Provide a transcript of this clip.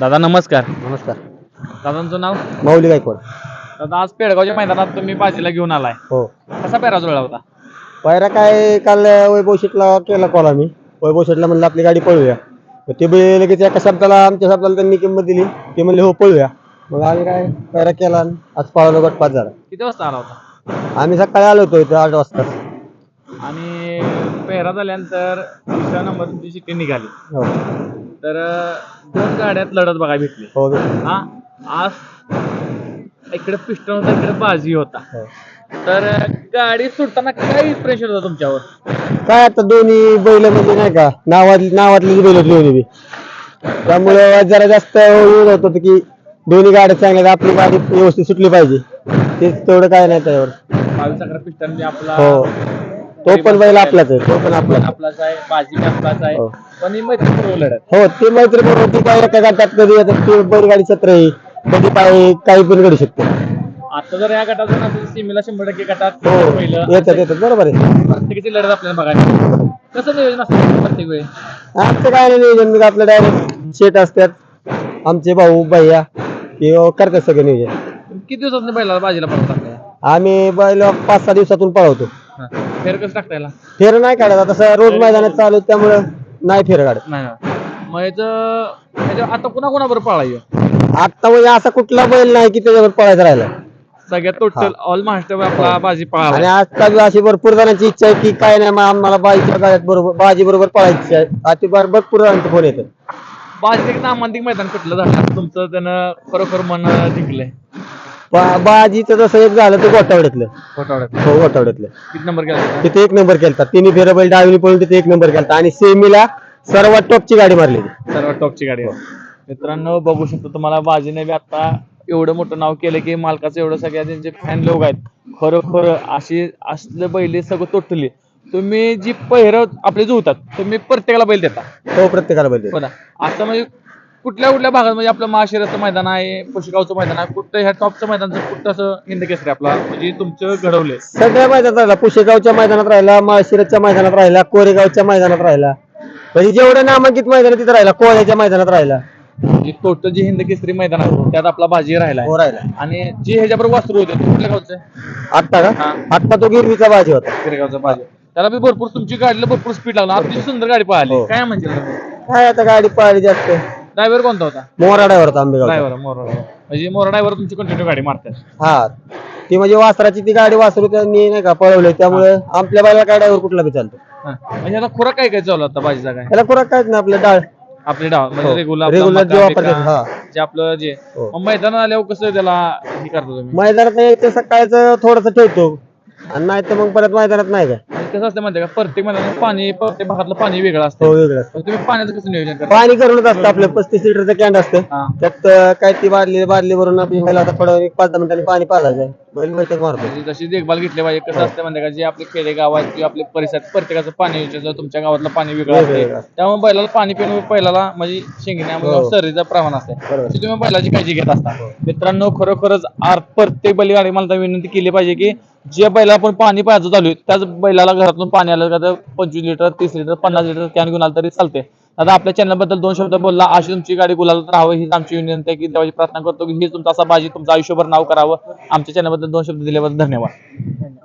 दादा नमस्कार. नमस्कार. दादांचं नाव? माऊली गायकवाड. दादा आज पेडगावच्या मैदानात तुम्ही बाजीला घेऊन आलाय. हो. कसा पेरा जुळला होता? पायरा काय काल वैभव शेटला केला कॉल आम्ही. वैभव शेटला म्हणलं आपली गाडी पळूया. मग ते बी लगेच एका शब्दाला आमच्या शब्दाला त्यांनी किंमत दिली. ते म्हणले हो पळूया. मग आम्ही काय पायरा केला आणि आज पावला गट पाच झाला. किती वाजता आला होता? आम्ही सकाळी आलो होतो इथं आठ वाजता. आणि पेरा झाल्यानंतर दुसऱ्या नंबर तुमची शिट्टी निघाली. हो. गाड्यात लढत बघायला भेटली. हो हा? आज इकडे पिस्टन होता इकडे बाजी होता. हो. तर गाडी सुटताना काय प्रेशर होता तुमच्यावर? काय आता दोन्ही बैल म्हणजे नाही का नावातली नावातली बैल दोन्ही बी. त्यामुळं जरा जास्त हे होत होतं की दोन्ही गाड्या चांगल्या आहेत, आपली गाडी व्यवस्थित सुटली पाहिजे. ते तेवढं काय नाही त्यावर. बावीस अकरा पिस्टन म्हणजे आपला हो. तो पण बैल आपलाच आहे. तो पण आपलाच आहे. आपलाच आहे बाजी बी आपलाच आहे. हो. पण ही मैत्रीपूर्व लढत हो ते मैत्री बरोबर ती काय एका गटात कधी येतात ते बैलगाडी सत्र आहे. कधी काय काही पण घडू शकते. आता जर या गटात जर नसेल सीमेला शंभर टक्के गटात हो. पहिलं. येतात येतात. बरोबर आहे. प्रत्येकाची लढत आपल्याला बघायला मिळते. कसं नियोजन असतं प्रत्येक वेळी? आमचं काय नाही नियोजन मग आपलं डायरेक्ट शेट असतात. आमचे भाऊ भैया हे करतात सगळे नियोजन. किती दिवसात बैलाला बाजीला पडतात आम्ही बैल पाच सहा दिवसातून पळवतो. फेर कसं टाकता याला फेर नाही काढत. तसं रोज मैदानात चालू त्यामुळं नाही फेर काढत. नाही ना. मग याचं ह्याच्या आता कुणा कोणाबरोबर पळायचं? आता म्हणजे असा कुठला बैल नाही की त्याच्यावर पळायचा राहिला. सगळ्यात टोटल ऑल महाराष्ट्र आपला बाजी आणि पळाला आजकाल बी अशी भरपूर जणांची इच्छा आहे की काय नाही मग आम्हाला बाईच्या गाड्यात बरोबर बाजी बरोबर पळायची आहे. अति भर- भरपूर जणांचे फोन येतात. बाजी एक नामांतिक मैदान कुठलं झालं? तुमचं त्यानं खरोखर मन जिंकलंय. बा- बाजीचं जसं एक झालं ते गोटावड्यातलं हो गोटावड्यातलं किती नंबर होता? तिथे एक नंबर केलता. तिन्ही फेरा बैल डावीने पळून तिथे एक नंबर केलता. आणि सेमीला सर्वात टॉपची गाडी मारली सर्वात टॉपची गाडी. आहे मित्रांनो बघू शकतो तुम्हाला बाजीने बी आता एवढं मोठं नाव केलं की मालकाचं एवढं सगळ्या त्यांचे फॅन लोक आहेत. खरोखर अशी असले बैल सगळं तोटली. तुम्ही जी पहिर आपले जुळतात तुम्ही प्रत्येकाला बैल देता. हो प्रत्येकाला बैल बघा आता म्हणजे कुठल्या कुठल्या भागात म्हणजे आपलं महाशिराचं मैदान आहे पुशगावचं मैदान आहे कुठं ह्या टॉपचं मैदानचं कुठं असं हिंद केसरी आपला म्हणजे तुमचं घडवलंय? सगळ्या मैदानात राहिला पुशेगावच्या मैदानात राहिला माळशिरसच्या मैदानात राहिला कोरेगावच्या मैदानात राहिला. म्हणजे जेवढे नामांकित मैदान तिथे राहिला कोळ्याच्या मैदानात राहिला. म्हणजे टोटल जे हिंद केसरी मैदान आहे त्यात आपला बाजी राहिला हो राहिला आणि जे ह्याच्याबरोबर वासरू होते ते कुठल्या गावचं? आहे? आत्ता का? हा. आत्ता तो गिरवीचा बाजी होता. गिरगावचा बाजी त्याला बी भरपूर तुमची गाडीला भरपूर स्पीड लागला. अतिशय सुंदर गाडी पाहिली हो. काय म्हणजे काय आता गाडी पळाली जास्त? ड्रायव्हर कोणता होता? मोरा ड्रायव्हर होता आंबेगाव ड्रायव्हर मोरा म्हणजे मोरा ड्रायव्हर तुमची कंटिन्यू गाडी मारतात. हा. ती म्हणजे वासराची ती गाडी वासरू त्यांनी नाही का पळवली त्यामुळे आपल्या बायला काय ड्रायव्हर कुठला बी चालतो. हा. म्हणजे आता खुराक काय काय चालू आता बाजीचा काय? त्याला खुराक काहीच नाही आपलं डाळ. आपले डाव म्हणजे हो. Regular जे वापरतात, हा. जे आपलं जे हो. मग मैदानात आल्यावर कसं त्याला हे करतो तुम्ही? मैदानात नाही ते सकाळचं थोडस ठेवतो. आणि नाही तर मग परत मैदानात नाही काय म्हणजे कसं असतं माहिती का? प्रत्येक मैदानात पाणी प्रत्येक भागातलं पाणी वेगळं हो असतं वेगळं असतं. मग तुम्ही पाण्याचं कसं नियोजन करता? पाणी करूनच असतं आपलं पस्तीस लिटरचं कॅन्ड असतं. हा. त्यात अं, काय ती बादली बादली भरून पहिला आता थोडं एक पाच दहा मिनिटांनी पाणी पाजायचं बैल बैठक मारतो म्हणजे जशी देखभाल घेतली पाहिजे कसं असतं म्हणजे का? जे आपले खेडे गाव आहेत किंवा आपले परिसर प्रत्येकाचं पाणी विचारतं तुमच्या गावातलं पाणी वेगळं वेगळं असते. त्यामुळे बैलाला पाणी पिऊन पहिल्याला म्हणजे शेंगण्यामुळे हो. प्रमाण असते बरोबर. अशी तुम्ही बैलाची काळजी घेत असता. मित्रांनो खरोखरच आर प्रत्येक बैलगाडी मला विनंती केली पाहिजे की जे बैला आपण पाणी पाहायचं चालू आहे, त्याच बैलाला घरातून पाणी आलं का तर पंचवीस लिटर तीस लिटर पन्नास लिटर कॅन घेऊन आलं तरी चालते दादा आपल्या चॅनलबद्दल दोन शब्द बोलला. अशी तुमची गाडी गुलाला राहावं हीच आमची विनंती आहे की देवाची प्रार्थना करतो की हे तुमचा असा बाजी तुमचं आयुष्यभर नाव करावं. आमच्या चॅनलबद्दल दोन शब्द दिल्याबद्दल धन्यवाद.